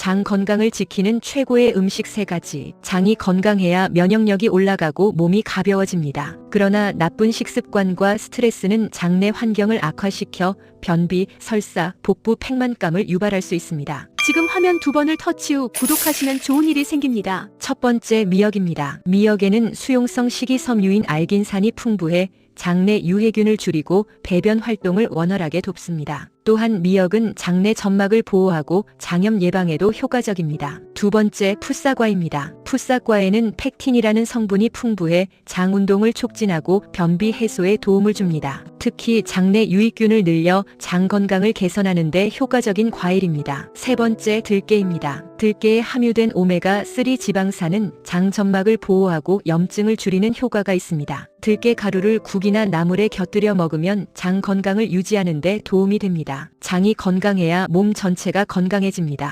장 건강을 지키는 최고의 음식 세 가지. 장이 건강해야 면역력이 올라가고 몸이 가벼워집니다. 그러나 나쁜 식습관과 스트레스는 장내 환경을 악화시켜 변비, 설사, 복부 팽만감을 유발할 수 있습니다. 지금 화면 두 번을 터치 후 구독하시면 좋은 일이 생깁니다. 첫 번째 미역입니다. 미역에는 수용성 식이섬유인 알긴산이 풍부해 장내 유해균을 줄이고 배변 활동을 원활하게 돕습니다. 또한 미역은 장내 점막을 보호하고 장염 예방에도 효과적입니다. 두 번째 풋사과입니다. 풋사과에는 팩틴이라는 성분이 풍부해 장 운동을 촉진하고 변비 해소에 도움을 줍니다. 특히 장내 유익균을 늘려 장 건강을 개선하는 데 효과적인 과일입니다. 세 번째 들깨입니다. 들깨에 함유된 오메가3 지방산은 장 점막을 보호하고 염증을 줄이는 효과가 있습니다. 들깨 가루를 국이나 나물에 곁들여 먹으면 장 건강을 유지하는 데 도움이 됩니다. 장이 건강해야 몸 전체가 건강해집니다.